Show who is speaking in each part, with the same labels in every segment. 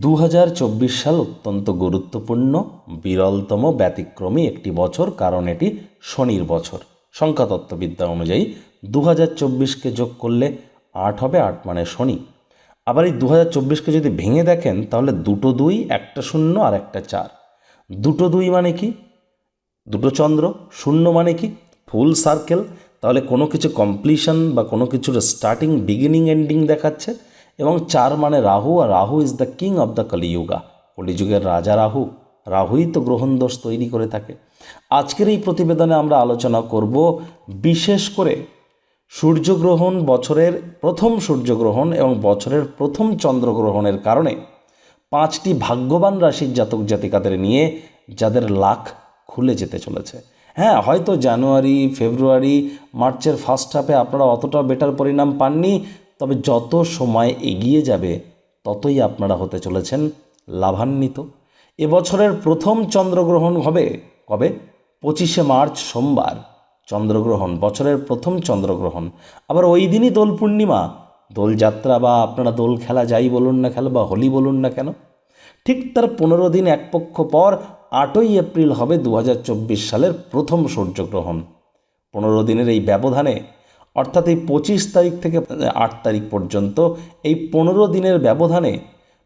Speaker 1: দু হাজার চব্বিশ সাল অত্যন্ত গুরুত্বপূর্ণ, বিরলতম, ব্যতিক্রমী একটি বছর, কারণ এটি শনির বছর। সংখ্যাতত্ত্ববিদ্যা অনুযায়ী দু হাজার চব্বিশকে যোগ করলে আট হবে, আট মানে শনি। আবার এই দু চব্বিশকে যদি ভেঙে দেখেন, তাহলে দুটো দুই, একটা শূন্য আর একটা চার। দুটো দুই মানে কি? দুটো চন্দ্র, শূন্য মানে কি? Full circle. তাহলে কোনো কিছু কমপ্লিশন বা কোনো কিছুর স্টার্টিং, বিগিনিং, এন্ডিং দেখাচ্ছে। এবং চার মানে রাহু, আর Rahu is the king of the Kaliyuga কলিযুগের রাজা রাহু, রাহুই তো গ্রহণ দোষ তৈরি করে থাকে। আজকের এই প্রতিবেদনে আমরা আলোচনা করব বিশেষ করে সূর্যগ্রহণ বছরের প্রথম সূর্যগ্রহণ এবং বছরের প্রথম চন্দ্রগ্রহণের কারণে পাঁচটি ভাগ্যবান রাশির জাতক জাতিকাদের নিয়ে যাদের লাখ খুলে যেতে চলেছে। হ্যাঁ হয়তো জানুয়ারি, ফেব্রুয়ারি, মার্চের ফার্স্ট হাফে আপনারা অতটা বেটার পরিণাম পাননি। তবে যত সময় এগিয়ে যাবে, ততই আপনারা হতে চলেছেন লাভান্বিত। এবছরের প্রথম চন্দ্রগ্রহণ হবে কবে? পঁচিশে মার্চ সোমবার চন্দ্রগ্রহণ, বছরের প্রথম চন্দ্রগ্রহণ। আবার ওই দিনই দোল পূর্ণিমা। দোলযাত্রা বা আপনারা দোল খেলা যাই বলুন না খেলো বা হোলি বলুন না কেন, ঠিক তার পনেরো দিন এক পক্ষ পর আটই এপ্রিল হবে দু হাজার চব্বিশ সালের প্রথম সূর্যগ্রহণ। পনেরো দিনের এই ব্যবধানে অর্থাৎ এই পঁচিশ তারিখ থেকে আট তারিখ পর্যন্ত এই পনেরো দিনের ব্যবধানে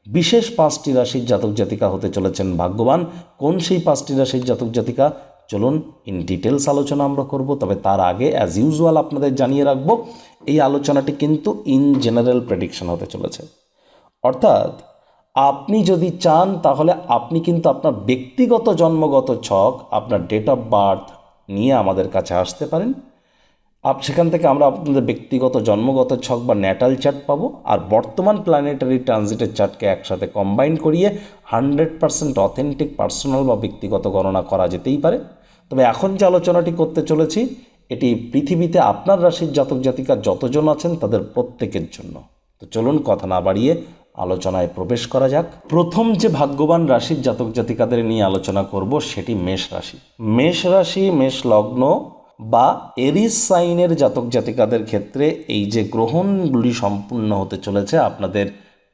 Speaker 1: বিশেষ পাঁচটি রাশির জাতক জাতিকা হতে চলেছেন ভাগ্যবান। কোন সেই পাঁচটি রাশির জাতক জাতিকা? চলুন ইন ডিটেলস আলোচনা আমরা করব, তবে তার আগে অ্যাজ ইউজুয়াল আপনাদের জানিয়ে রাখব, এই আলোচনাটি কিন্তু ইন জেনারেল প্রেডিকশন হতে চলেছে। অর্থাৎ, আপনি যদি চান, তাহলে আপনি কিন্তু আপনার ব্যক্তিগত জন্মগত ছক, আপনার ডেট অফ বার্থ নিয়ে আমাদের কাছে আসতে পারেন। আপ সেখান থেকে আমরা আপনাদের ব্যক্তিগত, জন্মগত ছক বা ন্যাটাল চার্ট পাবো আর বর্তমান প্ল্যানেটারি ট্রানজিটের চার্টকে একসাথে কম্বাইন করিয়ে হান্ড্রেড পার্সেন্ট অথেন্টিক পার্সোনাল বা ব্যক্তিগত গণনা করা যেতেই পারে। তবে এখন যে আলোচনাটি করতে চলেছি, এটি পৃথিবীতে আপনার রাশির জাতক জাতিকা যতজন আছেন তাদের প্রত্যেকের জন্য। তো চলুন কথা না বাড়িয়ে আলোচনায় প্রবেশ করা যাক। প্রথম যে ভাগ্যবান রাশির জাতক জাতিকাদের নিয়ে আলোচনা করব সেটি মেষ রাশি। মেষ রাশি, মেষ লগ্ন বা এরিস সাইনের জাতক জাতিকাদের ক্ষেত্রে এই যে গ্রহণগুলি সম্পূর্ণ হতে চলেছে আপনাদের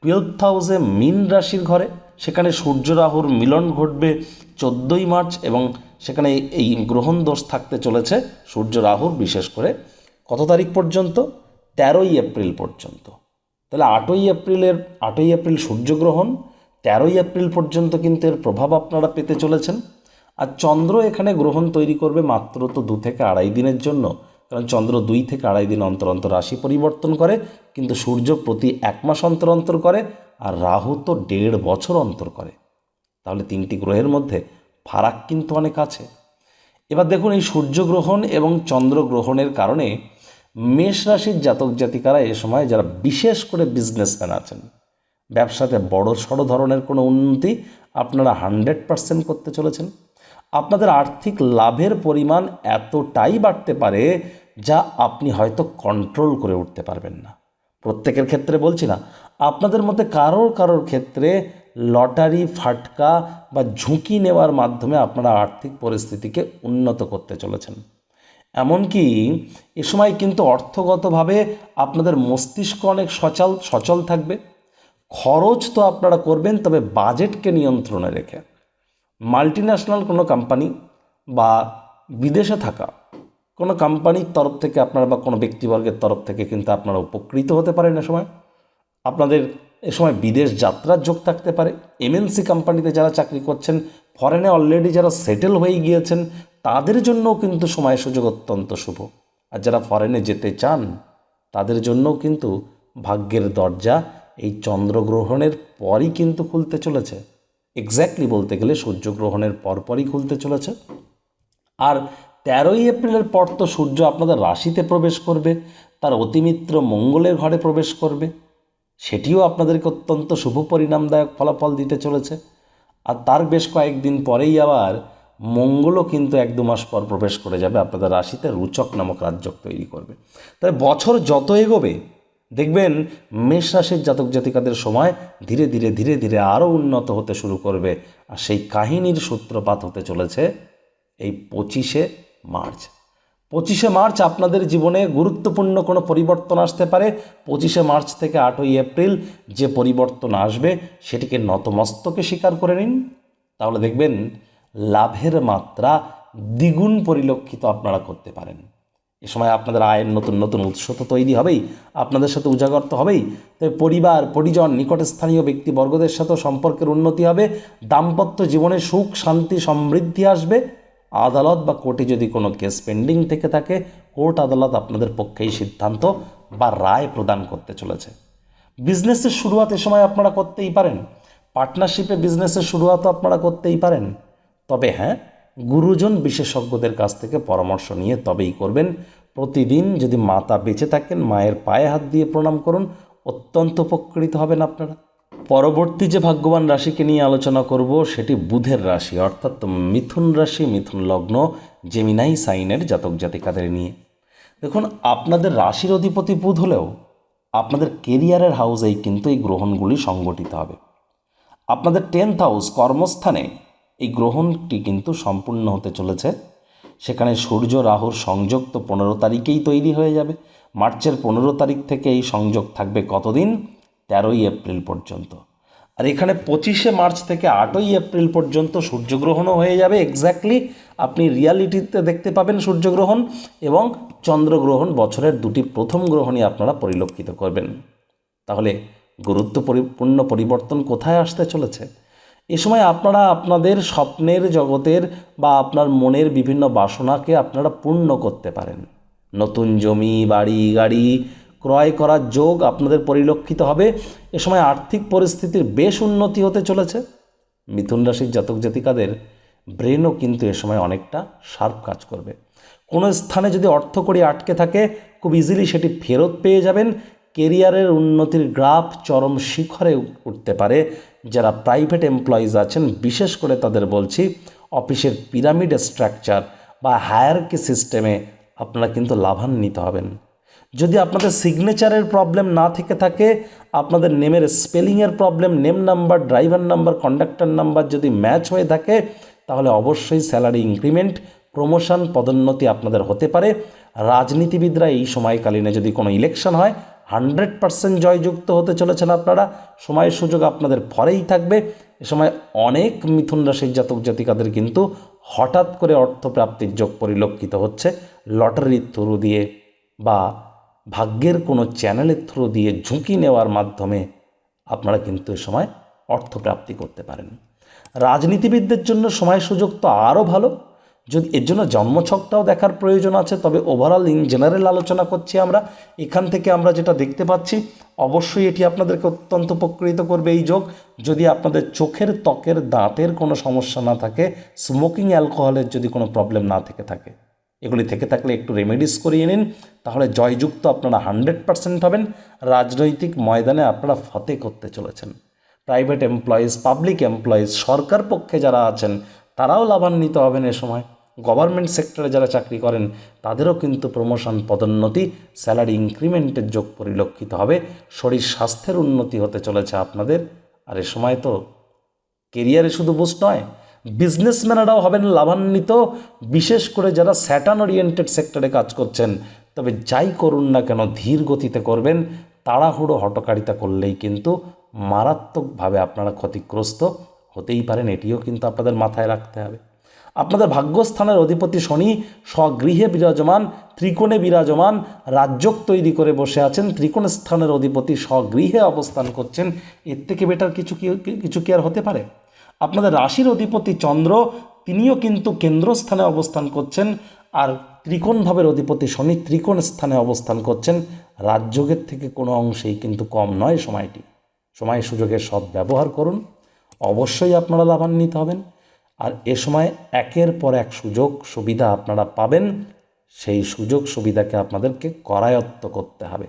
Speaker 1: টুয়েলভ হাউসে মিন রাশির ঘরে, সেখানে সূর্য রাহুর মিলন ঘটবে চোদ্দোই মার্চ এবং সেখানে এই গ্রহণ দোষ থাকতে চলেছে সূর্য রাহুর বিশেষ করে। কত তারিখ পর্যন্ত? তেরোই এপ্রিল পর্যন্ত। তাহলে আটই এপ্রিলের, আটই এপ্রিল সূর্যগ্রহণ তেরোই এপ্রিল পর্যন্ত কিন্তু এর প্রভাব আপনারা পেতে চলেছেন। আর চন্দ্র এখানে গ্রহণ তৈরি করবে মাত্র তো দু থেকে আড়াই দিনের জন্য। কারণ চন্দ্র দুই থেকে আড়াই দিন অন্তর অন্তর রাশি পরিবর্তন করে, কিন্তু সূর্য প্রতি এক মাস অন্তর অন্তর করে আর রাহু তো দেড় বছর অন্তর করে। তাহলে তিনটি গ্রহের মধ্যে ফারাক কিন্তু অনেক আছে। এবার দেখুন এই সূর্যগ্রহণ এবং চন্দ্রগ্রহণের কারণে মেষ রাশির জাতক জাতিকারা এ সময় যারা বিশেষ করে বিজনেসম্যান আছেন, ব্যবসাতে বড় সড়ো ধরনের কোনো উন্নতি আপনারা হান্ড্রেড পার্সেন্ট করতে চলেছেন। আপনাদের আর্থিক লাভের পরিমাণ এতটাই বাড়তে পারে যা আপনি হয়তো কন্ট্রোল করে উঠতে পারবেন না। প্রত্যেকের ক্ষেত্রে বলছি না। আপনাদের মধ্যে কারোর কারোর ক্ষেত্রে লটারি, ফাটকা বা ঝুঁকি নেওয়ার মাধ্যমে আপনারা আর্থিক পরিস্থিতিকে উন্নত করতে চলেছেন। এমনকি এ সময় কিন্তু অর্থগতভাবে আপনাদের মস্তিষ্ক অনেক সচল সচল থাকবে। খরচ তো আপনারা করবেন, তবে বাজেটকে নিয়ন্ত্রণে রেখে। মাল্টি ন্যাশনাল কোনো কোম্পানি বা বিদেশে থাকা কোনো কোম্পানির তরফ থেকে আপনারা বা কোনো ব্যক্তিবর্গের তরফ থেকে কিন্তু আপনারা উপকৃত হতে পারেন এ সময়। আপনাদের এ সময় বিদেশ যাত্রার যোগ থাকতে পারে। এমএনসি কোম্পানিতে যারা চাকরি করছেন ফরেনে অলরেডি যারা সেটেল হয়ে গিয়েছেন, তাদের জন্যও কিন্তু সময় সুযোগ অত্যন্ত শুভ। আর যারা ফরেনে যেতে চান, তাদের জন্যও কিন্তু ভাগ্যের দরজা এই চন্দ্রগ্রহণের পরই কিন্তু খুলতে চলেছে। এক্স্যাক্টলি বলতে গেলে সূর্যগ্রহণের পরপরই খুলতে চলেছে। আর তেরোই এপ্রিলের পর তো সূর্য আপনাদের রাশিতে প্রবেশ করবে, তার অতিমিত্র মঙ্গলের ঘরে প্রবেশ করবে। সেটিও আপনাদেরকে অত্যন্ত শুভ পরিণামদায়ক ফলাফল দিতে চলেছে। আর তার বেশ কয়েকদিন পরেই আবার মঙ্গলও কিন্তু এক দু মাস পর প্রবেশ করে যাবে, আপনাদের রাশিতে রুচক নামক রাজ্যক তৈরি করবে। তাই বছর যত এগোবে দেখবেন মেষ রাশির জাতক জাতিকাদের সময় ধীরে ধীরে ধীরে ধীরে আরও উন্নত হতে শুরু করবে। আর সেই কাহিনীর সূত্রপাত হতে চলেছে এই পঁচিশে মার্চ। পঁচিশে মার্চ আপনাদের জীবনে গুরুত্বপূর্ণ কোনো পরিবর্তন আসতে পারে। পঁচিশে মার্চ থেকে আটই এপ্রিল যে পরিবর্তন আসবে সেটিকে নতমস্তকে স্বীকার করে নিন। তাহলে দেখবেন লাভের মাত্রা দ্বিগুণ পরিলক্ষিত আপনারা করতে পারেন। এ সময় আপনাদের আয়ের নতুন নতুন উৎস তো তৈরি হবেই, আপনাদের সাথে উজাগর তো হবেই। তবে পরিবার, পরিজন, নিকটে স্থানীয় ব্যক্তিবর্গদের সাথেও সম্পর্কের উন্নতি হবে, দাম্পত্য জীবনে সুখ, শান্তি, সমৃদ্ধি আসবে। আদালত বা কোর্টে যদি কোনো কেস পেন্ডিং থেকে থাকে, কোর্ট আদালত আপনাদের পক্ষেই সিদ্ধান্ত বা রায় প্রদান করতে চলেছে। বিজনেসের শুরুয়াত এ সময় আপনারা করতেই পারেন। পার্টনারশিপে বিজনেসের শুরুয়াতও আপনারা করতেই পারেন। তবে হ্যাঁ গুরুজন বিশেষজ্ঞদের কাছ থেকে পরামর্শ নিয়ে তবেই করবেন। প্রতিদিন যদি মাতা বেঁচে থাকেন, মায়ের পায়ে হাত দিয়ে প্রণাম করুন, অত্যন্ত উপকৃত হবেন আপনারা। পরবর্তী যে ভাগ্যবান রাশিকে নিয়ে আলোচনা করব, সেটি বুধের রাশি, অর্থাৎ মিথুন রাশি, মিথুন লগ্ন, জেমিনাই সাইনের জাতক জাতিকাদের নিয়ে। দেখুন, আপনাদের রাশির অধিপতি বুধ হলেও আপনাদের কেরিয়ারের হাউসেই কিন্তু এই গ্রহণগুলি সংগঠিত হবে। আপনাদের টেন্থ হাউস কর্মস্থানে এই গ্রহণটি কিন্তু সম্পূর্ণ হতে চলেছে। সেখানে সূর্য রাহুর সংযোগ তো পনেরো তারিখেই তৈরি হয়ে যাবে। মার্চের পনেরো তারিখ থেকে এই সংযোগ থাকবে কতদিন? তেরোই এপ্রিল পর্যন্ত। আর এখানে পঁচিশে মার্চ থেকে আটই এপ্রিল পর্যন্ত সূর্যগ্রহণও হয়ে যাবে। এক্স্যাক্টলি আপনি রিয়ালিটিতে দেখতে পাবেন সূর্যগ্রহণ এবং চন্দ্রগ্রহণ বছরের দুটি প্রথম গ্রহণই আপনারা পরিলক্ষিত করবেন। তাহলে গুরুত্বপূর্ণ পরিবর্তন কোথায় আসতে চলেছে? এ সময় আপনারা আপনাদের স্বপ্নের জগতের বা আপনার মনের বিভিন্ন বাসনাকে আপনারা পূর্ণ করতে পারেন। নতুন জমি, বাড়ি, গাড়ি ক্রয় করার যোগ আপনাদের পরিলক্ষিত হবে। এ সময় আর্থিক পরিস্থিতির বেশ উন্নতি হতে চলেছে। মিথুন রাশির জাতক জাতিকাদের ব্রেনও কিন্তু এ সময় অনেকটা শার্প কাজ করবে। কোনো স্থানে যদি অর্থ অর্থকড়ি আটকে থাকে, খুব ইজিলি সেটি ফেরত পেয়ে যাবেন। কেরিয়ারের উন্নতির গ্রাফ চরম শিখরে উঠতে পারে। যারা প্রাইভেট এমপ্লয়িজ আছেন, বিশেষ করে তাদের বলছি, অফিসের পিরামিড স্ট্রাকচার বা হায়ারকি সিস্টেমে আপনারা কিন্তু লাভান্বিত হবেন। যদি আপনাদের সিগনেচারের প্রবলেম না থেকে থাকে, আপনাদের নেমের স্পেলিংয়ের problem name number driver number conductor number যদি ম্যাচ হয়ে থাকে, তাহলে অবশ্যই স্যালারি ইনক্রিমেন্ট প্রমোশন পদোন্নতি আপনাদের হতে পারে। রাজনীতিবিদরা এই সময়কালীনে যদি কোনো ইলেকশন হয় হান্ড্রেড পার্সেন্ট জয়যুক্ত হতে চলেছেন আপনারা। সময় সুযোগ আপনাদের পরেই থাকবে। এ সময় অনেক মিথুন রাশির জাতক জাতিকাদের কিন্তু হঠাৎ করে অর্থপ্রাপ্তির যোগ পরিলক্ষিত হচ্ছে। লটারির থ্রু দিয়ে বা ভাগ্যের কোনো চ্যানেলের থ্রু দিয়ে ঝুঁকি নেওয়ার মাধ্যমে আপনারা কিন্তু এ সময় অর্থপ্রাপ্তি করতে পারেন। রাজনীতিবিদদের জন্য সময় সুযোগ তো আরও ভালো। যদি এর জন্য জন্মছকটাও দেখার প্রয়োজন আছে, তবে ওভারঅল ইন জেনারেল আলোচনা করছি আমরা। এখান থেকে আমরা যেটা দেখতে পাচ্ছি, অবশ্যই এটি আপনাদেরকে অত্যন্ত উপকৃত করবে এই যোগ। যদি আপনাদের চোখের ত্বকের দাঁতের কোনো সমস্যা না থাকে স্মোকিং অ্যালকোহলের যদি কোনো প্রবলেম না থেকে থাকে, এগুলি থেকে থাকলে একটু রেমেডিস করিয়ে নিন, তাহলে জয়যুক্ত আপনারা হান্ড্রেড পার্সেন্ট হবেন। রাজনৈতিক ময়দানে আপনারা ফতে করতে চলেছেন। প্রাইভেট এমপ্লয়িজ পাবলিক এমপ্লয়িজ সরকার পক্ষে যারা আছেন, তারাও লাভান্বিত হবেন এ সময়। গভর্নমেন্ট সেক্টরে যারা চাকরি করেন, তাদেরও কিন্তু প্রমোশন পদোন্নতি স্যালারি ইনক্রিমেন্টের যোগ পরিলক্ষিত হবে। শরীর স্বাস্থ্যের উন্নতি হতে চলেছে আপনাদের। আর এ সময় তো কেরিয়ারে শুধু বুস্ট নয় বিজনেসম্যানেরাও হবেন লাভান্বিত। বিশেষ করে যারা স্যাটান ওরিয়েন্টেড সেক্টরে কাজ করছেন, তবে যাই করুন না কেন, ধীর গতিতে করবেন। তাড়াহুড়ো হটকারিতা করলেই কিন্তু মারাত্মকভাবে আপনারা ক্ষতিগ্রস্ত হতেই পারেন। এটিও কিন্তু আপনাদের মাথায় রাখতে হবে। আপনাদের ভাগ্যস্থানের অধিপতি শনি স্বগৃহে বিরাজমান, ত্রিকোণে বিরাজমান রাজ্যক তৈরি করে বসে আছেন, ত্রিকোণ স্থানের অধিপতি স্বগৃহে অবস্থান করছেন, এর থেকে বেটার কিছু কি কিছু কি আর হতে পারে? আপনাদের রাশির অধিপতি চন্দ্র, তিনিও কিন্তু কেন্দ্রস্থানে অবস্থান করছেন, আর ত্রিকোণ ভাবের অধিপতি শনি ত্রিকোণ স্থানে অবস্থান করছেন। রাজযোগের থেকে কোনো অংশেই কিন্তু কম নয় সময়টি। সময় সুযোগের সদ্ব্যবহার করুন। অবশ্যই আপনারা লাভান্বিত হবেন। আর এ সময় একের পর এক সুযোগ সুবিধা আপনারা পাবেন। সেই সুযোগ সুবিধাকে আপনাদেরকে করায়ত্ত করতে হবে।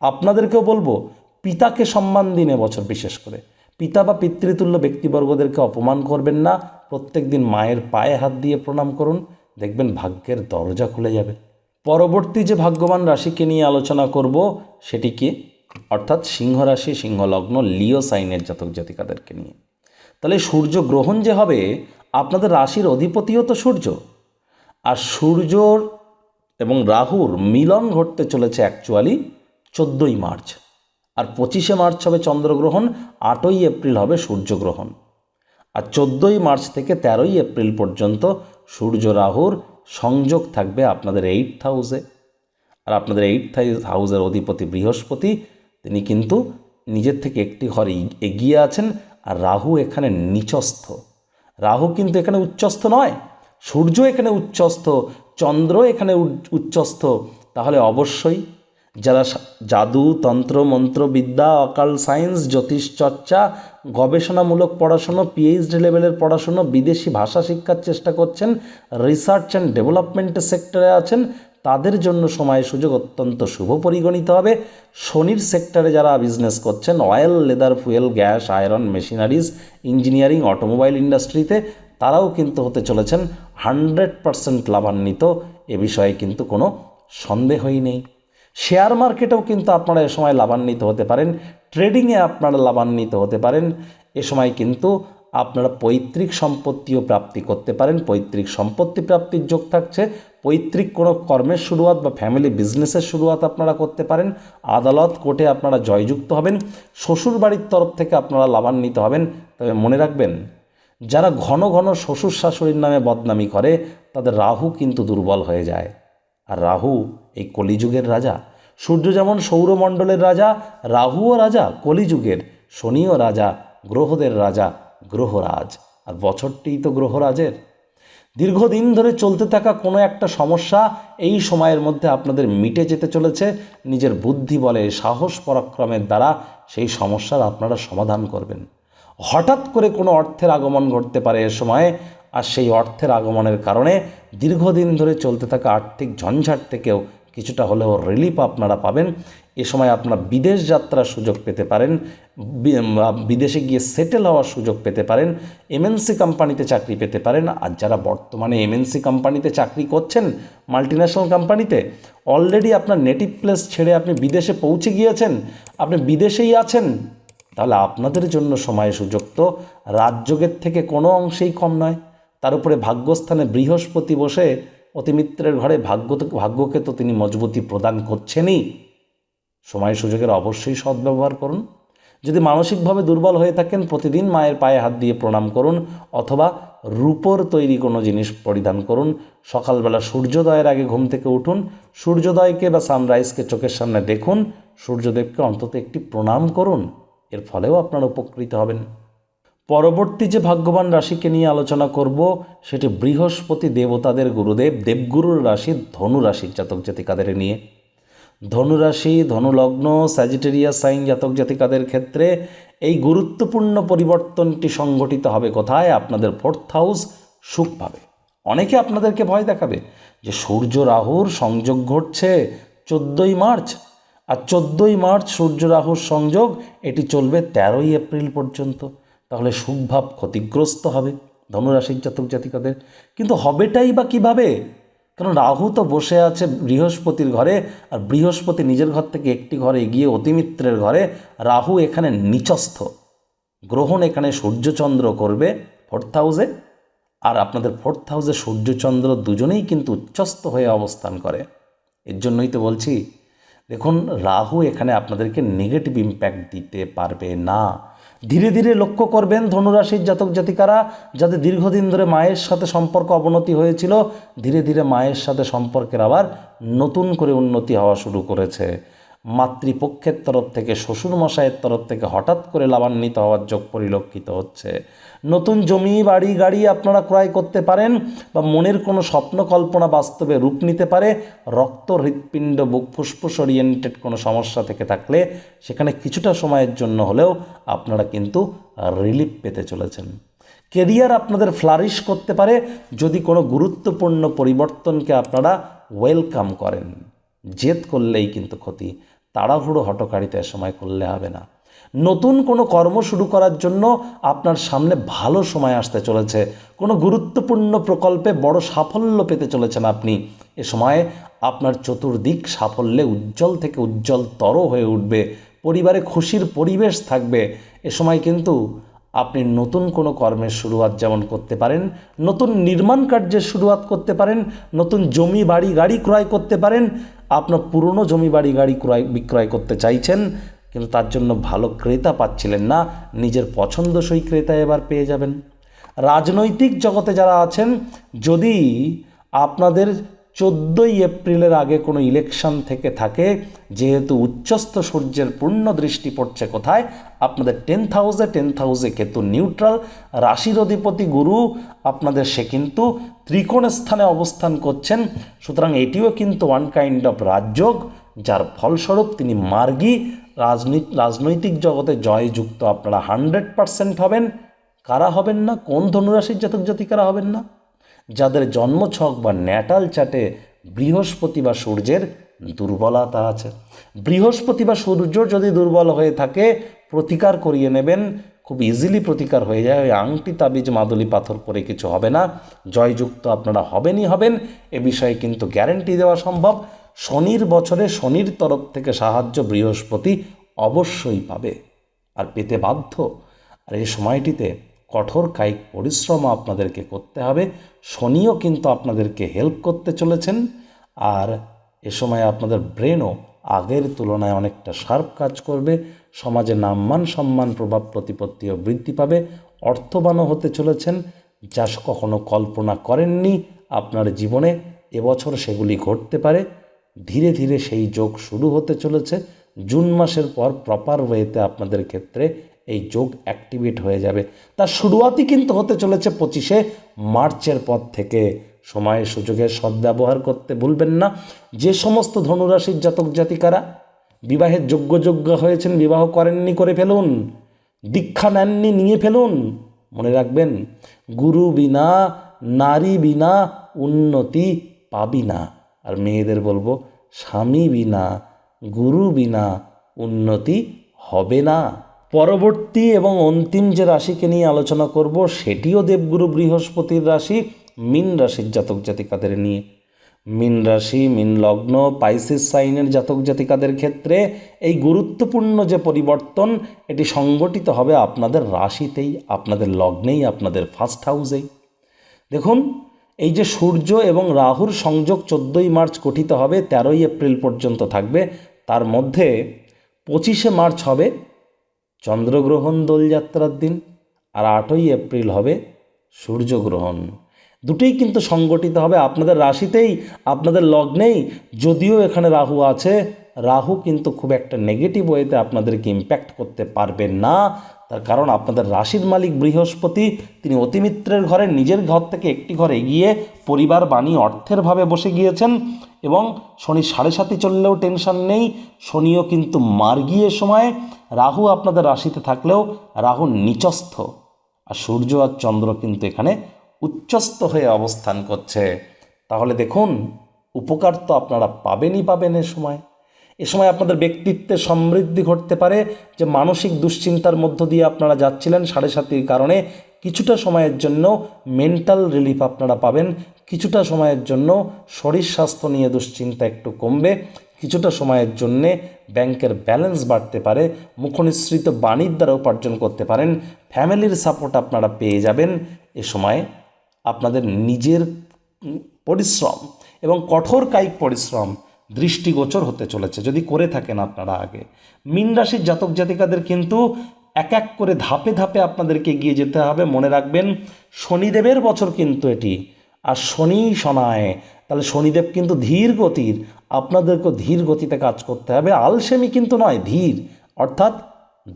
Speaker 1: আপনাদেরকেও বলব, পিতাকে সম্মান দিন বছর বিশেষ করে। পিতা বা পিতৃতুল্য ব্যক্তিবর্গদেরকে অপমান করবেন না। প্রত্যেক দিন মায়ের পায়ে হাত দিয়ে প্রণাম করুন। দেখবেন ভাগ্যের দরজা খুলে যাবে। পরবর্তী যে ভাগ্যবান রাশিকে নিয়ে আলোচনা করব, সেটি কি? অর্থাৎ সিংহ রাশি সিংহ লগ্ন লিও সাইনের জাতক জাতিকাদেরকে নিয়ে। তাহলে সূর্য গ্রহণ যে হবে আপনাদের রাশির অধিপতিও তো সূর্য। আর সূর্যর এবং রাহুর মিলন ঘটতে চলেছে অ্যাকচুয়ালি চোদ্দোই মার্চ। আর পঁচিশে মার্চ হবে চন্দ্রগ্রহণ, আটই এপ্রিল হবে সূর্যগ্রহণ। আর চোদ্দোই মার্চ থেকে তেরোই এপ্রিল পর্যন্ত সূর্য রাহুর সংযোগ থাকবে আপনাদের এইট হাউসে আর আপনাদের এইট হাউসের অধিপতি বৃহস্পতি, তিনি কিন্তু নিজের থেকে একটি ঘর এগিয়ে আছেন, আর রাহু এখানে নিচস্থ। রাহু কিন্তু এখানে উচ্চস্থ নয়। সূর্য এখানে উচ্চস্থ, চন্দ্র এখানে উচ- উচ্চস্থ। তাহলে অবশ্যই যারা জাদু, তন্ত্র, মন্ত্র, বিদ্যা, অকাল, সায়েন্স, জ্যোতিষ, চর্চা, গবেষণামূলক পড়াশুনো পিএইচডি লেভেলের পড়াশুনো, বিদেশি ভাষা শিক্ষার চেষ্টা করছেন রিসার্চ অ্যান্ড ডেভেলপমেন্টের সেক্টরে আছেন তাদের জন্য সময় সুযোগ অত্যন্ত শুভ পরিগণিত হবে। শনির সেক্টরে যারা বিজনেস করছেন oil leather fuel gas iron machineries engineering automobile ইন্ডাস্ট্রিতে তারাও কিন্তু হতে চলেছেন। হান্ড্রেড পারসেন্ট লাভান্বিত। এ বিষয়ে কিন্তু কোনো সন্দেহই নেই। শেয়ার মার্কেটেও কিন্তু আপনারা এ সময় লাভান্বিত হতে পারেন। ট্রেডিংয়ে আপনারা লাভান্বিত হতে পারেন। এ সময় কিন্তু আপনারা পৈতৃক সম্পত্তিও প্রাপ্তি করতে পারেন। পৈতৃক সম্পত্তি প্রাপ্তির যোগ থাকছে। পৈতৃক কোনো কর্মের শুরুয়াত বা ফ্যামিলি বিজনেসের শুরুয়াত আপনারা করতে পারেন। আদালত, কোর্টে আপনারা জয়যুক্ত হবেন। শ্বশুর বাড়ির তরফ থেকে আপনারা লাভান্বিত হবেন। তবে মনে রাখবেন, যারা ঘন ঘন শ্বশুর শাশুড়ির নামে বদনামি করে, তাদের রাহু কিন্তু দুর্বল হয়ে যায়। আর রাহু এই কলিযুগের রাজা। সূর্য যেমন সৌরমণ্ডলের রাজা, রাহুও রাজা কলিযুগের। শনিও রাজা, গ্রহদের রাজা, গ্রহরাজ। আর বছরটিই তো গ্রহরাজের। দীর্ঘদিন ধরে চলতে থাকা কোনো একটা সমস্যা এই সময়ের মধ্যে আপনাদের মিটে যেতে চলেছে। নিজের বুদ্ধি বলে, সাহস পরাক্রমের দ্বারা সেই সমস্যার আপনারা সমাধান করবেন। হঠাৎ করে কোনো অর্থের আগমন ঘটতে পারে এ সময়ে, আর সেই অর্থের আগমনের কারণে দীর্ঘদিন ধরে চলতে থাকা আর্থিক ঝঞ্ঝাট থেকেও কিছুটা হলেও রিলিফ আপনারা পাবেন। এ সময় আপনার বিদেশ যাত্রার সুযোগ পেতে পারেন বিদেশে গিয়ে সেটেল হওয়ার সুযোগ পেতে পারেন এমএনসি কোম্পানিতে চাকরি পেতে পারেন। আর যারা বর্তমানে এমএনসি কোম্পানিতে চাকরি করছেন মাল্টিন্যাশনাল কোম্পানিতে অলরেডি আপনার নেটিভ প্লেস ছেড়ে আপনি বিদেশে পৌঁছে গিয়েছেন, আপনি বিদেশেই আছেন, তাহলে আপনাদের জন্য সময় সুযোগ তো রাজযোগের থেকে কোনো অংশেই কম নয়। তার উপরে ভাগ্যস্থানে বৃহস্পতি বসে অতিমিত্রের ঘরে ভাগ্য, ভাগ্যকে তো তিনি মজবুতি প্রদান করছেনই। সময় সুযোগের অবশ্যই সদ্ব্যবহার করুন। যদি মানসিকভাবে দুর্বল হয়ে থাকেন, প্রতিদিন মায়ের পায়ে হাত দিয়ে প্রণাম করুন অথবা রূপোর তৈরি কোনো জিনিস পরিধান করুন। সকালবেলা সূর্যোদয়ের আগে ঘুম থেকে উঠুন, সূর্যোদয়কে বা সানরাইজকে চোখের সামনে দেখুন, সূর্যদেবকে অন্তত একটি প্রণাম করুন, এর ফলেও আপনারা উপকৃত হবেন। পরবর্তী যে ভাগ্যবান রাশিকে নিয়ে আলোচনা করব, সেটি বৃহস্পতি দেবতাদের গুরুদেব, দেবগুরুর রাশি ধনু রাশির জাতক জাতিকাদের নিয়ে। ধনুরাশি, ধনুলগ্ন স্যাজিটেরিয়া সাইন জাতক জাতিকাদের ক্ষেত্রে এই গুরুত্বপূর্ণ পরিবর্তনটি সংঘটিত হবে কোথায়? আপনাদের ফোর্থ হাউস সুখ পাবে। অনেকে আপনাদেরকে ভয় দেখাবে যে সূর্য রাহুর সংযোগ ঘটছে চোদ্দোই মার্চ। আর চোদ্দোই মার্চ সূর্য রাহুর সংযোগ, এটি চলবে তেরোই এপ্রিল পর্যন্ত। তাহলে সুখভাব ক্ষতিগ্রস্ত হবে ধনুরাশির জাতক জাতিকাদের। কিন্তু হবেটাই বা কীভাবে? কারণ রাহু তো বসে আছে বৃহস্পতির ঘরে আর বৃহস্পতি নিজের ঘর থেকে একটি ঘরে গিয়ে অতিমিত্রের ঘরে, রাহু এখানে নিচস্থ। গ্রহণ এখানে সূর্যচন্দ্র করবে ফোর্থ হাউসে আর আপনাদের ফোর্থ হাউসে সূর্যচন্দ্র দুজনেই কিন্তু উচ্চস্থ হয়ে অবস্থান করে। এর জন্যই তো বলছি, দেখুন, রাহু এখানে আপনাদেরকে নেগেটিভ ইম্প্যাক্ট দিতে পারবে না। ধীরে ধীরে লক্ষ্য করবেন ধনুরাশির জাতক জাতিকারা যাদের দীর্ঘদিন ধরে মায়ের সাথে সম্পর্ক অবনতি হয়েছিল, ধীরে ধীরে মায়ের সাথে সম্পর্কের আবার নতুন করে উন্নতি হওয়া শুরু করেছে। মাতৃপক্ষের তরফ থেকে, শ্বশুরমশাইয়ের তরফ থেকে হঠাৎ করে লাভান্বিত হওয়ার যোগ পরিলক্ষিত হচ্ছে। নতুন জমি, বাড়ি, গাড়ি আপনারা ক্রয় করতে পারেন বা মনের কোনো স্বপ্ন, কল্পনা, বাস্তবে রূপ নিতে পারে। রক্ত, হৃৎপিণ্ড, বুক ফুসফুস ওরিয়েন্টেড কোনো সমস্যা থেকে থাকলে সেখানে কিছুটা সময়ের জন্য হলেও আপনারা কিন্তু রিলিফ পেতে চলেছেন। কেরিয়ার আপনাদের ফ্লারিশ করতে পারে। যদি কোনো গুরুত্বপূর্ণ পরিবর্তনকে আপনারা ওয়েলকাম করেন, জেদ করলেই কিন্তু ক্ষতি। তাড়াহুড়ো হটকারিতা এ সময় করলে হবে না। নতুন কোনো কর্ম শুরু করার জন্য আপনার সামনে ভালো সময় আসতে চলেছে। কোনো গুরুত্বপূর্ণ প্রকল্পে বড় সাফল্য পেতে চলেছেন আপনি। এ সময় আপনার চতুর্দিক সাফল্যে উজ্জ্বল থেকে উজ্জ্বলতর হয়ে উঠবে। পরিবারে খুশির পরিবেশ থাকবে। এ সময় কিন্তু আপনি নতুন কোনো কর্মের শুরুয়াত যেমন করতে পারেন, নতুন নির্মাণ কার্যের শুরুয়াত করতে পারেন, নতুন জমি, বাড়ি, গাড়ি ক্রয় করতে পারেন, আপনার পুরনো জমি, বাড়ি, গাড়ি ক্রয়, বিক্রয় করতে চাইছেন, কিন্তু তার জন্য ভালো ক্রেতা পাচ্ছিলেন না, নিজের পছন্দসই ক্রেতা এবার পেয়ে যাবেন। রাজনৈতিক জগতে যারা আছেন, যদি আপনাদের চোদ্দোই এপ্রিলের আগে কোনো ইলেকশন থেকে থাকে, যেহেতু উচ্চস্থ সূর্যের পূর্ণ দৃষ্টি পড়ছে কোথায়? আপনাদের টেন্থ হাউসে টেন্থ হাউসে কেতু নিউট্রাল, রাশির অধিপতি গুরু, আপনাদের সে কিন্তু ত্রিকোণ স্থানে অবস্থান করছেন। সুতরাং এটিও কিন্তু ওয়ান কাইন্ড অফ রাজযোগ, যার ফলস্বরূপ তিনি মার্গী রাজনীতি রাজনৈতিক জগতে জয়যুক্ত। আপনারা হান্ড্রেড পারসেন্ট হবেন। কারা হবেন না? কোন ধনুরাশির জাতক জাতিকারা হবেন না? যাদের জন্মছক বা ন্যাটাল চাটে বৃহস্পতি বা সূর্যের দুর্বলতা আছে। বৃহস্পতি বা সূর্য যদি দুর্বল হয়ে থাকে, প্রতিকার করিয়ে নেবেন, খুব ইজিলি প্রতিকার হয়ে যায়। ওই আংটি, তাবিজ, মাদুলি, পাথর পরে কিছু হবে না। জয়যুক্ত আপনারা হবেনই হবেন। এ বিষয়ে কিন্তু গ্যারেন্টি দেওয়া সম্ভব। শনির বছরে শনির তরফ থেকে সাহায্য বৃহস্পতি অবশ্যই পাবে। আর পেতে বাধ্য। আর এই সময়টিতে কঠোর কায়িক পরিশ্রম আপনাদেরকে করতে হবে। শনিও কিন্তু আপনাদেরকে হেল্প করতে চলেছেন। আর এ সময় আপনাদের ব্রেনও আগের তুলনায় অনেকটা শার্প কাজ করবে। সমাজে নাম্মান সম্মান, প্রভাব প্রতিপত্তিও বৃদ্ধি পাবে। অর্থবানও হতে চলেছেন। যা কখনো কল্পনা করেননি। আপনার জীবনে এবছর সেগুলি ঘটতে পারে। ধীরে ধীরে সেই যোগ শুরু হতে চলেছে। জুন মাসের পর প্রপার ওয়েতে আপনাদের ক্ষেত্রে এই যোগ অ্যাক্টিভেট হয়ে যাবে। তার শুরুয়াতই কিন্তু হতে চলেছে পঁচিশে মার্চের পর থেকে। সময় সুযোগের সদ্ব্যবহার করতে ভুলবেন না। যে সমস্ত ধনুরাশির জাতক জাতিকারা বিবাহের যোগ্য যোগ্য হয়েছেন, বিবাহ করেননি, করে ফেলুন। দীক্ষা নেননি, নিয়ে ফেলুন। মনে রাখবেন, গুরু বিনা, নারী বিনা, উন্নতি পাবি না। আর মেয়েদের বলব, স্বামী বিনা, গুরু বিনা, উন্নতি হবে না। পরবর্তী এবং অন্তিম যে রাশিকে নিয়ে আলোচনা করব, সেটিও দেবগুরু বৃহস্পতির রাশি, মিন রাশির জাতক জাতিকাদের নিয়ে। মিন রাশি, মিন লগ্ন, পাইসিস সাইনের জাতক জাতিকাদের ক্ষেত্রে এই গুরুত্বপূর্ণ যে পরিবর্তন, এটি সংগঠিত হবে আপনাদের রাশিতেই, আপনাদের লগ্নেই, আপনাদের ফার্স্ট হাউসেই। দেখুন, এই যে সূর্য এবং রাহুর সংযোগ চোদ্দোই মার্চ গঠিত হবে, তেরোই এপ্রিল পর্যন্ত থাকবে। তার মধ্যে পঁচিশে মার্চ হবে চন্দ্রগ্রহণ দোলযাত্রার দিন আর আটই এপ্রিল হবে সূর্যগ্রহণ। দুটোই কিন্তু সংগঠিত হবে আপনাদের রাশিতেই, আপনাদের লগ্নেই। যদিও এখানে রাহু আছে, রাহু কিন্তু খুব একটা নেগেটিভ ওয়েতে আপনাদেরকে ইম্প্যাক্ট করতে পারবে না। কারণ আপনাদের রাশির মালিক বৃহস্পতি, তিনি অতিমিত্রের ঘরে, নিজের ঘর থেকে একটি ঘরে এগিয়ে পরিবার বাণী অর্থের ভাবে বসে গিয়েছেন এবং শনি সাড়ে সাতি চললেও টেনশন নেই। শনিও কিন্তু মার্গিয়ে সময়। রাহু আপনাদের রাশিতে থাকলেও রাহু নিচস্থ। আর সূর্য আর চন্দ্র কিন্তু এখানে উচ্চস্থ হয়ে অবস্থান করছে। তাহলে দেখুন, উপকার তো আপনারা পাবেনই পাবেন এ সময়। এ সময় আপনাদের ব্যক্তিত্বে সমৃদ্ধি ঘটতে পারে যে মানসিক দুশ্চিন্তার মধ্য দিয়ে আপনারা যাচ্ছিলেন সাড়ে সাতির কারণে। কিছুটা সময়ের জন্য মেন্টাল রিলিফ আপনারা পাবেন। কিছুটা সময়ের জন্য শরীর স্বাস্থ্য নিয়ে দুশ্চিন্তা একটু কমবে। কিছুটা সময়ের জন্যে ব্যাংকের ব্যালেন্স বাড়তে পারে। মুখনিসৃত বাণীর দ্বারা উপার্জন করতে পারেন। ফ্যামিলির সাপোর্ট আপনারা পেয়ে যাবেন। এ সময় আপনাদের নিজের পরিশ্রম এবং কঠোর কায়িক পরিশ্রম দৃষ্টিগোচর হতে চলেছে, যদি করে থাকেন আপনারা আগে। মিন রাশির জাতক জাতিকাদের কিন্তু এক এক করে ধাপে ধাপে আপনাদেরকে এগিয়ে যেতে হবে। মনে রাখবেন, শনিদেবের বছর কিন্তু এটি। আর শনি শনায়, তাহলে শনিদেব কিন্তু ধীর গতির, আপনাদেরকেও ধীর গতিতে কাজ করতে হবে। আলসেমি কিন্তু নয়, ধীর। অর্থাৎ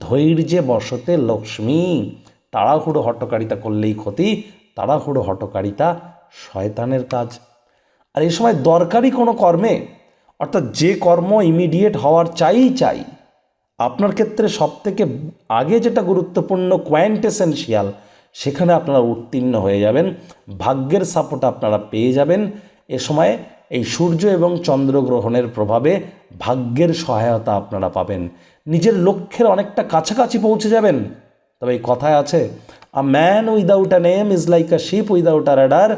Speaker 1: ধৈর্যে বসতে লক্ষ্মী, তাড়াহুড়ো হটকারিতা করলেই ক্ষতি, তাড়াহুড়ো হটকারিতা শয়তানের কাজ। আর এই সময় দরকারি কোনো কর্মে অর্থাৎ যে কর্ম ইমিডিয়েট হওয়ার চাই চাই, আপনার ক্ষেত্রে সবথেকে আগে যেটা গুরুত্বপূর্ণ কোয়ান্টেসেন্সিয়াল সেখানে আপনারা উত্তীর্ণ হয়ে যাবেন, ভাগ্যের সাপোর্ট আপনারা পেয়ে যাবেন। এ সময় এই সূর্য এবং চন্দ্রগ্রহণের প্রভাবে ভাগ্যের সহায়তা আপনারা পাবেন। নিজের লক্ষ্যের অনেকটা কাছাকাছি পৌঁছে যাবেন। তবে এই কথায় আছে a man without a name is like a ship without a rudder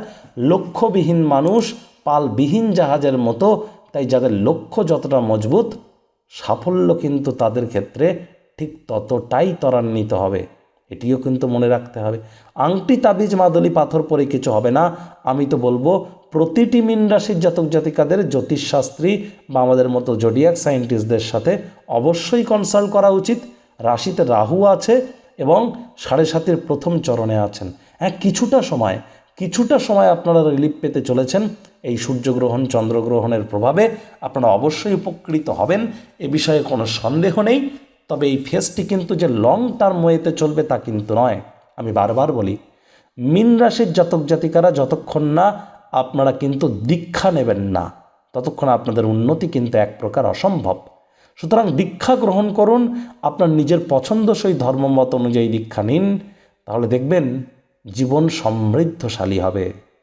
Speaker 1: লক্ষ্যবিহীন মানুষ, পালবিহীন জাহাজের মতো তাই যাদের লক্ষ্য যতটা মজবুত, সাফল্য কিন্তু তাদের ক্ষেত্রে ঠিক ততটাই ত্বরান্বিত হবে। এটিও কিন্তু মনে রাখতে হবে। আংটি, তাবিজ, মাদলি, পাথর পরে কিছু হবে না। আমি তো বলব, প্রতিটি মিন রাশির জাতক জাতিকাদের জ্যোতিষশাস্ত্রী বা আমাদের মতো জোডিয়াক সায়েন্টিস্টদের সাথে অবশ্যই কনসাল্ট করা উচিত। রাশিতে রাহু আছে এবং সাড়ে সাতের প্রথম চরণে আছেন। হ্যাঁ কিছুটা সময় কিছুটা সময় আপনারা রিলিফ পেতে চলেছেন। এই সূর্যগ্রহণ, চন্দ্রগ্রহণের প্রভাবে আপনারা অবশ্যই উপকৃত হবেন। এ বিষয়ে কোনো সন্দেহ নেই। তবে এই ফেসটি কিন্তু যে লং টার্ম ওয়েতে চলবে তা কিন্তু নয়। আমি বারবার বলি, মিন রাশির জাতক জাতিকারা যতক্ষণ না আপনারা কিন্তু দীক্ষা নেবেন না, ততক্ষণ আপনাদের উন্নতি কিন্তু এক প্রকার অসম্ভব। সুতরাং দীক্ষা গ্রহণ করুন, আপনার নিজের পছন্দসই ধর্মমত অনুযায়ী দীক্ষা নিন। তাহলে দেখবেন জীবন সমৃদ্ধশালী হবে।